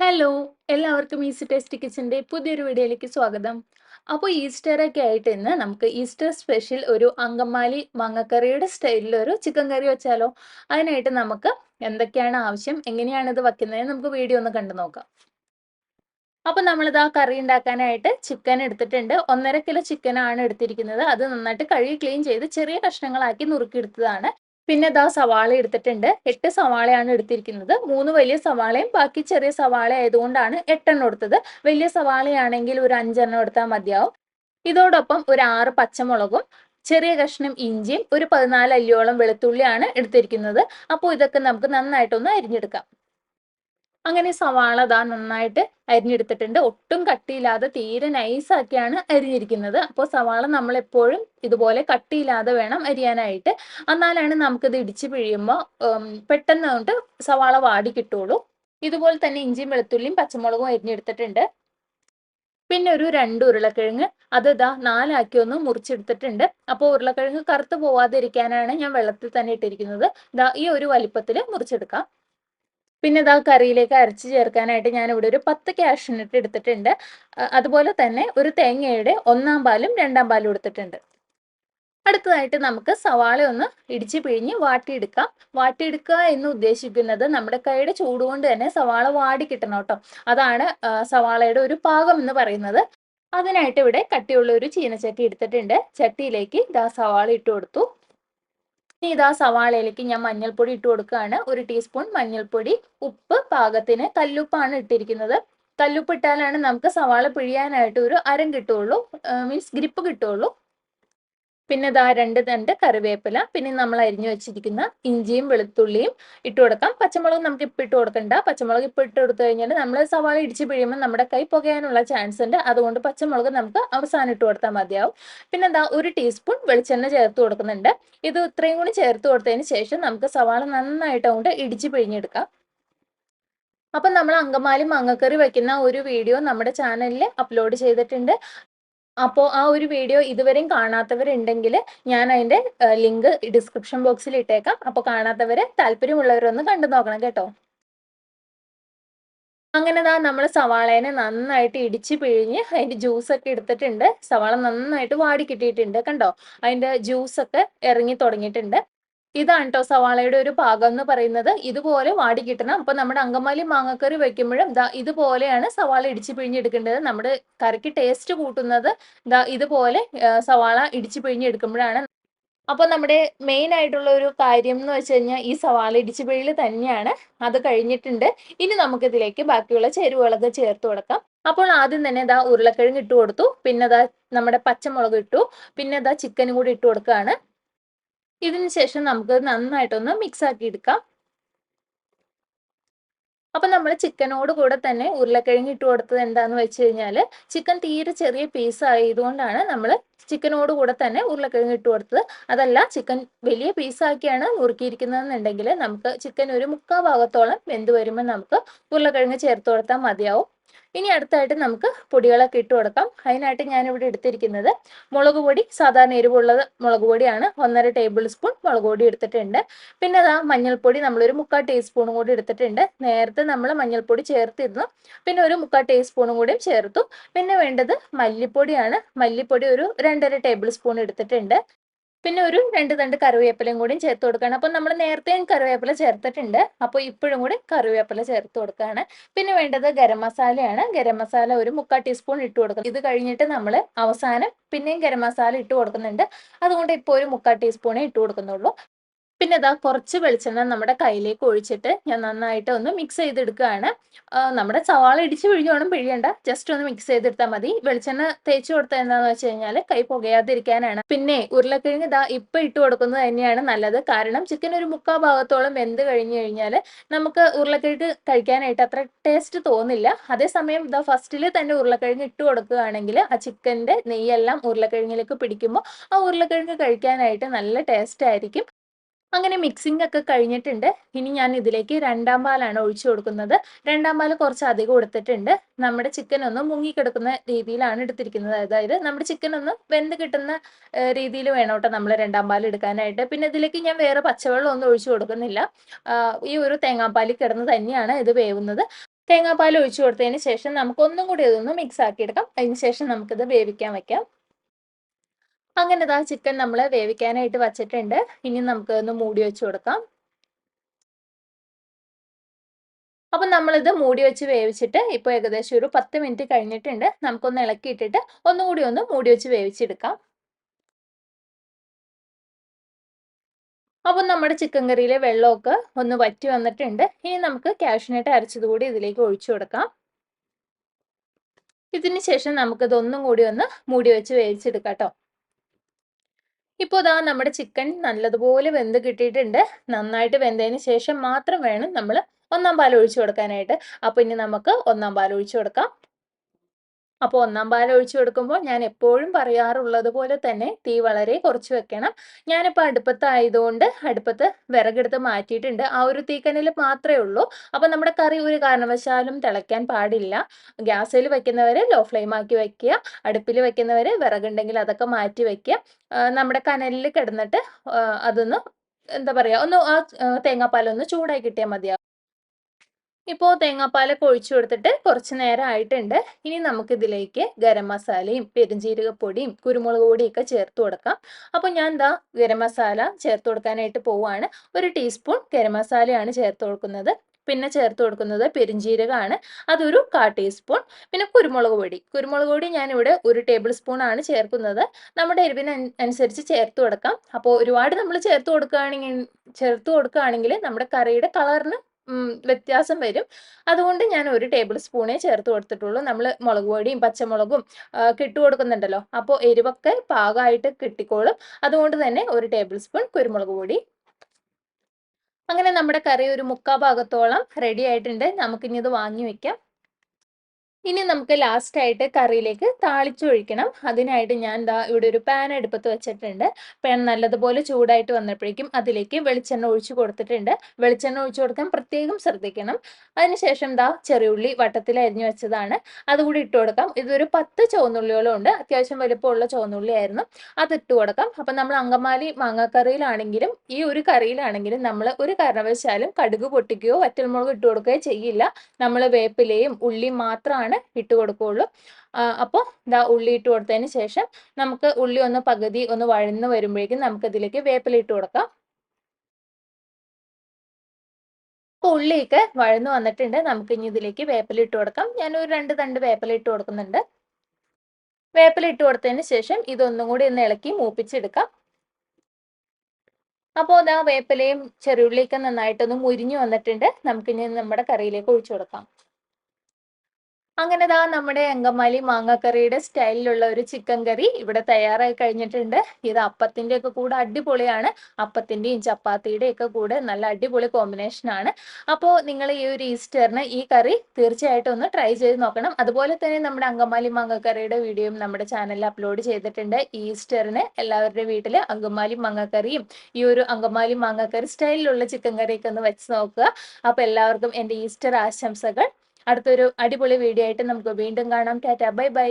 Hello എല്ലാവർക്കും easy taste കിച്ചന്റെ പുതിയൊരു വീഡിയോയിലേക്ക് സ്വാഗതം. അപ്പോൾ ഈസ്റ്റർ ഒക്കെ ആയിട്ട് ഇന്ന് നമുക്ക് ഈസ്റ്റർ സ്പെഷ്യൽ ഒരു അങ്കമാലി മാങ്ങക്കറിയുടെ സ്റ്റൈലിലൊരു ചിക്കൻ കറി വെച്ചാലോ? അതിനായിട്ട് നമുക്ക് എന്തൊക്കെയാണ് ആവശ്യം എങ്ങനെയാണ് ഇത് വയ്ക്കുന്നത് നമുക്ക് വീഡിയോ ഒന്ന് കണ്ടു നോക്കാം. അപ്പോൾ നമ്മളിത് ആ കറി ഉണ്ടാക്കാനായിട്ട് ചിക്കൻ എടുത്തിട്ടുണ്ട്. ഒന്നര കിലോ ചിക്കനാണ് എടുത്തിരിക്കുന്നത്. അത് നന്നായിട്ട് കഴുകി ക്ലീൻ ചെയ്ത് ചെറിയ കഷ്ണങ്ങളാക്കി നുറുക്കിയെടുത്തതാണ്. പിന്നെ ഇതാ സവാള എടുത്തിട്ടുണ്ട്. എട്ട് സവാളയാണ് എടുത്തിരിക്കുന്നത്. മൂന്ന് വലിയ സവാളയും ബാക്കി ചെറിയ സവാള ആയതുകൊണ്ടാണ് എട്ടെണ്ണം എടുത്തത്. വലിയ സവാളയാണെങ്കിൽ ഒരു അഞ്ചെണ്ണം എടുത്താൽ മതിയാവും. ഇതോടൊപ്പം ഒരു ആറ് പച്ചമുളകും ചെറിയ കഷ്ണം ഇഞ്ചിയും ഒരു പതിനാല് അല്ലിയോളം വെളുത്തുള്ളിയാണ് എടുത്തിരിക്കുന്നത്. അപ്പോൾ ഇതൊക്കെ നമുക്ക് നന്നായിട്ടൊന്ന് അരിഞ്ഞെടുക്കാം. അങ്ങനെ സവാള ദാ നന്നായിട്ട് അരിഞ്ഞെടുത്തിട്ടുണ്ട്. ഒട്ടും കട്ടിയില്ലാതെ തീരെ നൈസാക്കിയാണ് അരിഞ്ഞിരിക്കുന്നത്. അപ്പോൾ സവാള നമ്മൾ എപ്പോഴും ഇതുപോലെ കട്ടിയില്ലാതെ വേണം അരിയാനായിട്ട്. എന്നാലാണ് നമുക്കിത് ഇടിച്ച് പിഴിയുമ്പോൾ പെട്ടെന്ന് കൊണ്ട് സവാള വാടി കിട്ടുള്ളൂ. ഇതുപോലെ തന്നെ ഇഞ്ചിയും വെളുത്തുള്ളിയും പച്ചമുളകും അരിഞ്ഞെടുത്തിട്ടുണ്ട്. പിന്നെ ഒരു രണ്ട് ഉരുളക്കിഴങ്ങ്. അത് ഇതാ നാലാക്കി ഒന്ന് മുറിച്ചെടുത്തിട്ടുണ്ട്. അപ്പോൾ ഉരുളക്കിഴങ്ങ് കറുത്ത് പോവാതിരിക്കാനാണ് ഞാൻ വെള്ളത്തിൽ തന്നെ ഇട്ടിരിക്കുന്നത്. ഇതാ ഈ ഒരു വലിപ്പത്തിൽ മുറിച്ചെടുക്കാം. പിന്നെ ഇതാ കറിയിലേക്ക് അരച്ച് ചേർക്കാനായിട്ട് ഞാൻ ഇവിടെ ഒരു പത്ത് കാഷ്യൂനട്ട് എടുത്തിട്ടുണ്ട്. അതുപോലെ തന്നെ ഒരു തേങ്ങയുടെ ഒന്നാം പാലും രണ്ടാം പാലും എടുത്തിട്ടുണ്ട്. അടുത്തതായിട്ട് നമുക്ക് സവാള ഒന്ന് ഇടിച്ച് പിഴിഞ്ഞ് വാട്ടിയെടുക്കാം. വാട്ടിയെടുക്കുക എന്ന് ഉദ്ദേശിക്കുന്നത് നമ്മുടെ കൈയുടെ ചൂട് കൊണ്ട് തന്നെ സവാള വാടി കിട്ടണം കേട്ടോ. അതാണ് സവാളയുടെ ഒരു പാകം എന്ന് പറയുന്നത്. അതിനായിട്ട് ഇവിടെ കട്ടിയുള്ള ഒരു ചീനച്ചട്ടി എടുത്തിട്ടുണ്ട്. ചട്ടിയിലേക്ക് ദാ സവാള ഇട്ട് കൊടുത്തു. ഇനി ഇതാ സവാളയിലേക്ക് ഞാൻ മഞ്ഞൾപ്പൊടി ഇട്ട് കൊടുക്കുകയാണ്. ഒരു ടീസ്പൂൺ മഞ്ഞൾപ്പൊടി ഉപ്പ് പാകത്തിന് കല്ലുപ്പാണ് ഇട്ടിരിക്കുന്നത്. കല്ലുപ്പ് ഇട്ടാലാണ് നമുക്ക് സവാള പിഴിയാനായിട്ട് ഒരു അരം കിട്ടുള്ളൂ മീൻസ് ഗ്രിപ്പ് കിട്ടുള്ളൂ പിന്നെ ഇതാ രണ്ട് തണ്ട് കറിവേപ്പില പിന്നെ നമ്മൾ അരിഞ്ഞു വെച്ചിരിക്കുന്ന ഇഞ്ചിയും വെളുത്തുള്ളിയും ഇട്ട് കൊടുക്കാം. പച്ചമുളക് നമുക്ക് ഇപ്പം ഇട്ട് കൊടുക്കണ്ട. പച്ചമുളക് ഇപ്പം ഇട്ട് കൊടുത്തു കഴിഞ്ഞാൽ നമ്മൾ സവാള ഇടിച്ച് പിഴിയുമ്പോൾ നമ്മുടെ കൈ പുകയാനുള്ള ചാൻസ് ഉണ്ട്. അതുകൊണ്ട് പച്ചമുളക് നമുക്ക് അവസാനം ഇട്ട് കൊടുത്താൽ മതിയാവും. പിന്നെ എന്താ ഒരു ടീസ്പൂൺ വെളിച്ചെണ്ണ ചേർത്ത് കൊടുക്കുന്നുണ്ട്. ഇത് ഇത്രയും കൂടി ചേർത്ത് കൊടുത്തതിന് ശേഷം നമുക്ക് സവാള നന്നായിട്ട് കൊണ്ട് ഇടിച്ച് പിഴിഞ്ഞെടുക്കാം. അപ്പം നമ്മൾ അങ്കമാലി മാങ്ങക്കറി വയ്ക്കുന്ന ഒരു വീഡിയോ നമ്മുടെ ചാനലിൽ അപ്ലോഡ് ചെയ്തിട്ടുണ്ട്. അപ്പോൾ ആ ഒരു വീഡിയോ ഇതുവരെയും കാണാത്തവരുണ്ടെങ്കിൽ ഞാൻ അതിന്റെ ലിങ്ക് ഡിസ്ക്രിപ്ഷൻ ബോക്സിൽ ഇട്ടേക്കാം. അപ്പോൾ കാണാത്തവർ താല്പര്യമുള്ളവരൊന്ന് കണ്ടു നോക്കണം കേട്ടോ. അങ്ങനെ ദാ നമ്മൾ സവാളേനെ നന്നായിട്ട് ഇടിച്ച് പിഴിഞ്ഞ് അതിന്റെ ജ്യൂസൊക്കെ എടുത്തിട്ടുണ്ട്. സവാള നന്നായിട്ട് വാടി കിട്ടിയിട്ടുണ്ട് കണ്ടോ? അതിന്റെ ജ്യൂസൊക്കെ ഇറങ്ങി തുടങ്ങിയിട്ടുണ്ട്. ഇതാണ് കേട്ടോ സവാളയുടെ ഒരു പാകം എന്ന് പറയുന്നത്. ഇതുപോലെ വാടി കിട്ടണം അപ്പൊ നമ്മുടെ അങ്കമാലി മാങ്ങക്കറി വെക്കുമ്പോഴും ദാ ഇതുപോലെയാണ് സവാള ഇടിച്ചു പിഴിഞ്ഞെടുക്കേണ്ടത്. നമ്മുടെ കറിക്ക് ടേസ്റ്റ് കൂട്ടുന്നത് ദാ ഇതുപോലെ സവാള ഇടിച്ചു പിഴിഞ്ഞെടുക്കുമ്പോഴാണ്. അപ്പോൾ നമ്മുടെ മെയിൻ ആയിട്ടുള്ള ഒരു കാര്യം എന്ന് വെച്ച് കഴിഞ്ഞാൽ ഈ സവാള ഇടിച്ചു പിഴിൽ തന്നെയാണ്. അത് കഴിഞ്ഞിട്ടുണ്ട്. ഇനി നമുക്കിതിലേക്ക് ബാക്കിയുള്ള ചേരുവകളൊക്കെ ചേർത്ത് കൊടുക്കാം. അപ്പോൾ ആദ്യം തന്നെ ഇതാ ഉരുളക്കിഴങ്ങ് ഇട്ട് കൊടുത്തു. പിന്നെ ഇതാ നമ്മുടെ പച്ചമുളക് ഇട്ടു. പിന്നെ ഇതാ ചിക്കനും കൂടി ഇട്ട് കൊടുക്കുകയാണ്. ഇതിന് ശേഷം നമുക്ക് നന്നായിട്ടൊന്ന് മിക്സ് ആക്കി എടുക്കാം. അപ്പൊ നമ്മൾ ചിക്കനോട് കൂടെ തന്നെ ഉരുളക്കിഴങ്ങ് ഇട്ട് കൊടുത്തത് എന്താന്ന് വെച്ച് കഴിഞ്ഞാൽ ചിക്കൻ തീരെ ചെറിയ പീസ് ആയതുകൊണ്ടാണ് നമ്മൾ ചിക്കനോട് കൂടെ തന്നെ ഉരുളക്കിഴങ്ങ് ഇട്ട് കൊടുത്തത്. അതല്ല ചിക്കൻ വലിയ പീസാക്കിയാണ് നുറുക്കിയിരിക്കുന്നതെന്നുണ്ടെങ്കിൽ നമുക്ക് ചിക്കൻ ഒരു മുക്കാൽ ഭാഗത്തോളം വെന്ത് വരുമ്പോൾ നമുക്ക് ഉരുളക്കിഴങ്ങ് ചേർത്ത് കൊടുത്താൽ മതിയാവും. ഇനി അടുത്തായിട്ട് നമുക്ക് പൊടികളൊക്കെ ഇട്ട് കൊടുക്കാം. അതിനായിട്ട് ഞാനിവിടെ എടുത്തിരിക്കുന്നത് മുളക് പൊടി സാധാരണ എരിവുള്ളത് മുളക് പൊടിയാണ്. ഒന്നര ടേബിൾ സ്പൂൺ മുളക് പൊടി എടുത്തിട്ടുണ്ട്. പിന്നെ അതാ മഞ്ഞൾപ്പൊടി നമ്മളൊരു മുക്കാൽ ടീസ്പൂണും കൂടി എടുത്തിട്ടുണ്ട്. നേരത്തെ നമ്മൾ മഞ്ഞൾപ്പൊടി ചേർത്തിരുന്നു. പിന്നെ ഒരു മുക്കാൽ ടീസ്പൂണും കൂടിയും ചേർത്തു. പിന്നെ വേണ്ടത് മല്ലിപ്പൊടിയാണ്. മല്ലിപ്പൊടി ഒരു രണ്ടര ടേബിൾ സ്പൂൺ എടുത്തിട്ടുണ്ട്. പിന്നെ ഒരു രണ്ട് തണ്ട് കറിവേപ്പിലയും കൂടി ചേർത്ത് കൊടുക്കുകയാണ് അപ്പോൾ നമ്മൾ നേരത്തെയും കറിവേപ്പില ചേർത്തിട്ടുണ്ട്. അപ്പോൾ ഇപ്പോഴും കൂടി കറിവേപ്പില ചേർത്ത് കൊടുക്കുകയാണ് പിന്നെ വേണ്ടത് ഗരം മസാലയാണ്. ഗരം മസാല ഒരു മുക്കാൽ ടീസ്പൂൺ ഇട്ട് കൊടുക്കണം. ഇത് കഴിഞ്ഞിട്ട് നമ്മൾ അവസാനം പിന്നെയും ഗരം മസാല ഇട്ട് കൊടുക്കുന്നുണ്ട്. അതുകൊണ്ട് ഇപ്പോൾ ഒരു മുക്കാൽ ടീസ്പൂണേ ഇട്ട് കൊടുക്കുന്നുള്ളൂ. പിന്നെ ഇതാ കുറച്ച് വെളിച്ചെണ്ണ നമ്മുടെ കയ്യിലേക്ക് ഒഴിച്ചിട്ട് ഞാൻ നന്നായിട്ട് ഒന്ന് മിക്സ് ചെയ്തെടുക്കുകയാണ്. നമ്മുടെ സവാള ഇടിച്ച് പിഴിഞ്ഞോണം പിഴിയണ്ട. ജസ്റ്റ് ഒന്ന് മിക്സ് ചെയ്തെടുത്താൽ മതി. വെളിച്ചെണ്ണ തേച്ച് കൊടുത്താൽ എന്താണെന്ന് വെച്ച് കഴിഞ്ഞാൽ കൈ പുകയാതിരിക്കാനാണ്. പിന്നെ ഉരുളക്കിഴങ്ങ് ഇതാ ഇപ്പൊ ഇട്ട് കൊടുക്കുന്നത് തന്നെയാണ് നല്ലത്. കാരണം ചിക്കൻ ഒരു മുക്കാ ഭാഗത്തോളം വെന്ത് കഴിഞ്ഞു കഴിഞ്ഞാൽ നമുക്ക് ഉരുളക്കിഴങ്ങ് കഴിക്കാനായിട്ട് അത്ര ടേസ്റ്റ് തോന്നില്ല. അതേസമയം ഇതാ ഫസ്റ്റിൽ തന്നെ ഉരുളക്കിഴങ്ങ് ഇട്ട് കൊടുക്കുകയാണെങ്കിൽ ആ ചിക്കന്റെ നെയ്യെല്ലാം ഉരുളക്കിഴങ്ങിലേക്ക് പിടിക്കുമ്പോൾ ആ ഉരുളക്കിഴങ്ങ് കഴിക്കാനായിട്ട് നല്ല ടേസ്റ്റ് ആയിരിക്കും. അങ്ങനെ മിക്സിംഗ് ഒക്കെ കഴിഞ്ഞിട്ടുണ്ട്. ഇനി ഞാൻ ഇതിലേക്ക് രണ്ടാം പാലാണ് ഒഴിച്ചു കൊടുക്കുന്നത്. രണ്ടാം പാൽ കുറച്ച് അധികം കൊടുത്തിട്ടുണ്ട്. നമ്മുടെ ചിക്കൻ ഒന്ന് മുങ്ങിക്കിടക്കുന്ന രീതിയിലാണ് എടുത്തിരിക്കുന്നത്. അതായത് നമ്മുടെ ചിക്കൻ ഒന്ന് വെന്ത് കിട്ടുന്ന രീതിയിൽ വേണം കേട്ടോ നമ്മൾ രണ്ടാം പാൽ എടുക്കാനായിട്ട്. പിന്നെ ഇതിലേക്ക് ഞാൻ വേറെ പച്ചവെള്ളം ഒന്നും ഒഴിച്ചു കൊടുക്കുന്നില്ല. ഈ ഒരു തേങ്ങാപ്പാലിൽ കിടന്ന് തന്നെയാണ് ഇത് വേവുന്നത്. തേങ്ങാപ്പാൽ ഒഴിച്ചു കൊടുത്തതിന് ശേഷം നമുക്ക് ഒന്നും കൂടി ഇതൊന്ന് മിക്സ് ആക്കിയെടുക്കാം. അതിന് ശേഷം നമുക്കിത് വേവിക്കാൻ വെക്കാം. അങ്ങനെ ഇതാ ചിക്കൻ നമ്മൾ വേവിക്കാനായിട്ട് വച്ചിട്ടുണ്ട്. ഇനി നമുക്ക് ഒന്ന് മൂടി വെച്ച് കൊടുക്കാം. അപ്പം നമ്മളിത് മൂടി വെച്ച് വേവിച്ചിട്ട് ഇപ്പോൾ ഏകദേശം ഒരു പത്ത് മിനിറ്റ് കഴിഞ്ഞിട്ടുണ്ട്. നമുക്കൊന്ന് ഇളക്കിയിട്ടിട്ട് ഒന്നുകൂടി ഒന്ന് മൂടി വെച്ച് വേവിച്ചെടുക്കാം. അപ്പം നമ്മുടെ ചിക്കൻ കറിയിലെ വെള്ളമൊക്കെ ഒന്ന് വറ്റി വന്നിട്ടുണ്ട്. ഇനി നമുക്ക് കാഷ്നട്ട് അരച്ചത് കൂടി ഇതിലേക്ക് ഒഴിച്ചു കൊടുക്കാം. ഇതിന് ശേഷം നമുക്കിത് ഒന്നും കൂടി ഒന്ന് മൂടി വെച്ച് വേവിച്ചെടുക്കാം കേട്ടോ. ഇപ്പോൾ ഇതാ നമ്മുടെ ചിക്കൻ നല്ലതുപോലെ വെന്ത് കിട്ടിയിട്ടുണ്ട്. നന്നായിട്ട് വെന്തതിന് ശേഷം മാത്രം വേണം നമ്മൾ ഒന്നാം പാൽ ഒഴിച്ചു കൊടുക്കാനായിട്ട്. അപ്പോൾ ഇനി നമുക്ക് ഒന്നാം പാൽ ഒഴിച്ചു കൊടുക്കാം. അപ്പോൾ ഒന്നാം പാൽ ഒഴിച്ചു കൊടുക്കുമ്പോൾ ഞാൻ എപ്പോഴും പറയാറുള്ളത് പോലെ തന്നെ തീ വളരെ കുറച്ച് വെക്കണം. ഞാനിപ്പോൾ അടുപ്പത്തായതുകൊണ്ട് അടുപ്പത്ത് വിറകെടുത്ത് മാറ്റിയിട്ടുണ്ട്. ആ ഒരു തീക്കനൽ മാത്രമേ ഉള്ളൂ. അപ്പോൾ നമ്മുടെ കറി ഒരു കാരണവശാലും തിളയ്ക്കാൻ പാടില്ല. ഗ്യാസിൽ വെക്കുന്നവര് ലോ ഫ്ലെയിം ആക്കി വെക്കുക. അടുപ്പിൽ വെക്കുന്നവര് വിറകുണ്ടെങ്കിൽ അതൊക്കെ മാറ്റി വെക്കുക. നമ്മുടെ കനലിൽ കിടന്നിട്ട് അതൊന്ന് എന്താ പറയാ ഒന്ന് ആ തേങ്ങാപ്പാലൊന്ന് ചൂടായി കിട്ടിയാൽ മതിയാവും. ഇപ്പോൾ തേങ്ങാപ്പാലൊക്കെ ഒഴിച്ചു കൊടുത്തിട്ട് കുറച്ച് നേരം ആയിട്ടുണ്ട്. ഇനി നമുക്കിതിലേക്ക് ഗരം മസാലയും പെരുംജീരകപ്പൊടിയും കുരുമുളക് പൊടിയൊക്കെ ചേർത്ത് കൊടുക്കാം. അപ്പോൾ ഞാൻ എന്താ ഗരം മസാല ചേർത്ത് കൊടുക്കാനായിട്ട് പോവുകയാണ് ഒരു ടീസ്പൂൺ ഗരം മസാലയാണ് ചേർത്ത് കൊടുക്കുന്നത്. പിന്നെ ചേർത്ത് കൊടുക്കുന്നത് പെരുംജീരകമാണ്. അതൊരു കാ ടീസ്പൂൺ. പിന്നെ കുരുമുളക് പൊടി. കുരുമുളക് പൊടി ഞാനിവിടെ ഒരു ടേബിൾ സ്പൂൺ ആണ് ചേർക്കുന്നത്. നമ്മുടെ എരിവിന് അനുസരിച്ച് ചേർത്ത് കൊടുക്കാം. അപ്പോൾ ഒരുപാട് നമ്മൾ ചേർത്ത് കൊടുക്കുകയാണെങ്കിൽ ചേർത്ത് കൊടുക്കുകയാണെങ്കിൽ നമ്മുടെ കറിയുടെ കളറിന് വ്യത്യാസം വരും. അതുകൊണ്ട് ഞാൻ ഒരു ടേബിൾ സ്പൂണേ ചേർത്ത് കൊടുത്തിട്ടുള്ളൂ. നമ്മൾ മുളക് പൊടിയും പച്ചമുളകും കിട്ടു കൊടുക്കുന്നുണ്ടല്ലോ. അപ്പോൾ എരിവൊക്കെ പാകമായിട്ട് കിട്ടിക്കോളും. അതുകൊണ്ട് തന്നെ ഒരു ടേബിൾ സ്പൂൺ കുരുമുളക് പൊടി. അങ്ങനെ നമ്മുടെ കറി ഒരു മുക്കാ ഭാഗത്തോളം റെഡി ആയിട്ടുണ്ട്. നമുക്കിനി ഇത് വാങ്ങി വെക്കാം. ഇനി നമുക്ക് ലാസ്റ്റ് ആയിട്ട് കറിയിലേക്ക് താളിച്ചൊഴിക്കണം അതിനായിട്ട് ഞാൻ ദാ ഇവിടെ ഒരു പാൻ എടുപ്പത്ത് വെച്ചിട്ടുണ്ട്. പാൻ നല്ലതുപോലെ ചൂടായിട്ട് വന്നപ്പോഴേക്കും അതിലേക്ക് വെളിച്ചെണ്ണ ഒഴിച്ചു കൊടുത്തിട്ടുണ്ട്. വെളിച്ചെണ്ണ ഒഴിച്ചു കൊടുക്കാൻ പ്രത്യേകം ശ്രദ്ധിക്കണം. അതിനുശേഷം ദാ ചെറിയുള്ളി വട്ടത്തിൽ അരിഞ്ഞു വെച്ചതാണ്. അതുകൂടി ഇട്ട് കൊടുക്കാം. ഇതൊരു പത്ത് ചുവന്നുള്ളിയോളം ഉണ്ട്. അത്യാവശ്യം വലുപ്പമുള്ള ചുവന്നുള്ളി ആയിരുന്നു. അത് ഇട്ട് കൊടുക്കാം. അപ്പം നമ്മൾ അങ്കമാലി മാങ്ങാക്കറിയിലാണെങ്കിലും ഈ ഒരു കറിയിലാണെങ്കിലും നമ്മൾ ഒരു കാരണവശാലും കടുക് പൊട്ടിക്കുകയോ വറ്റൽമുളക് ഇട്ട് കൊടുക്കുകയോ ചെയ്യില്ല. നമ്മൾ വേപ്പിലയും ഉള്ളിയും മാത്രമാണ് ആണ് ഇട്ട് കൊടുക്കുകയുള്ളൂ. അപ്പോൾ ഇതാ ഉള്ളി ഇട്ട് കൊടുത്തതിന് ശേഷം നമുക്ക് ഉള്ളി ഒന്ന് പകുതി ഒന്ന് വഴന്ന് വരുമ്പോഴേക്കും നമുക്ക് ഇതിലേക്ക് വേപ്പില ഇട്ട് കൊടുക്കാം. അപ്പോൾ ഉള്ളിയൊക്കെ വഴന്ന് വന്നിട്ടുണ്ട്. നമുക്ക് ഇനി ഇതിലേക്ക് വേപ്പില ഇട്ട് കൊടുക്കാം. ഞാൻ ഒരു രണ്ട് തണ്ട് വേപ്പില ഇട്ട് കൊടുക്കുന്നുണ്ട്. വേപ്പില ഇട്ട് കൊടുത്തതിന് ശേഷം ഇതൊന്നും കൂടി ഒന്ന് ഇളക്കി മൂപ്പിച്ചെടുക്കാം. അപ്പോൾ ഇതാ വേപ്പിലയും ചെറിയുള്ളിയൊക്കെ നന്നായിട്ടൊന്ന് മുരിഞ്ഞു വന്നിട്ടുണ്ട്. നമുക്കിനി നമ്മുടെ കറിയിലേക്ക് ഒഴിച്ചു കൊടുക്കാം. അങ്ങനെ ദാ നമ്മുടെ അങ്കമാലി മാങ്ങാക്കറിയുടെ സ്റ്റൈലിലുള്ള ഒരു ചിക്കൻ കറി ഇവിടെ തയ്യാറായി കഴിഞ്ഞിട്ടുണ്ട്. ഇത് അപ്പത്തിന്റെ ഒക്കെ കൂടെ അടിപൊളിയാണ്. അപ്പത്തിന്റെയും ചപ്പാത്തിയുടെയും ഒക്കെ കൂടെ നല്ല അടിപൊളി കോമ്പിനേഷൻ ആണ്. അപ്പോൾ നിങ്ങൾ ഈ ഒരു ഈസ്റ്ററിന് ഈ കറി തീർച്ചയായിട്ടും ഒന്ന് ട്രൈ ചെയ്ത് നോക്കണം. അതുപോലെ തന്നെ നമ്മുടെ അങ്കമാലി മാങ്ങാക്കറിയുടെ വീഡിയോയും നമ്മുടെ ചാനലിൽ അപ്ലോഡ് ചെയ്തിട്ടുണ്ട്. ഈസ്റ്ററിന് എല്ലാവരുടെ വീട്ടിൽ അങ്കമാലി മാങ്ങാക്കറിയും ഈ ഒരു അങ്കമാലി മാങ്ങാക്കറി സ്റ്റൈലിലുള്ള ചിക്കൻ കറിയൊക്കെ ഒന്ന് വെച്ച് നോക്കുക. അപ്പോൾ എല്ലാവർക്കും എന്റെ ഈസ്റ്റർ ആശംസകൾ. അടുത്തൊരു അടിപൊളി വീഡിയോ ആയിട്ട് നമുക്ക് വീണ്ടും കാണാം. Tata bye bye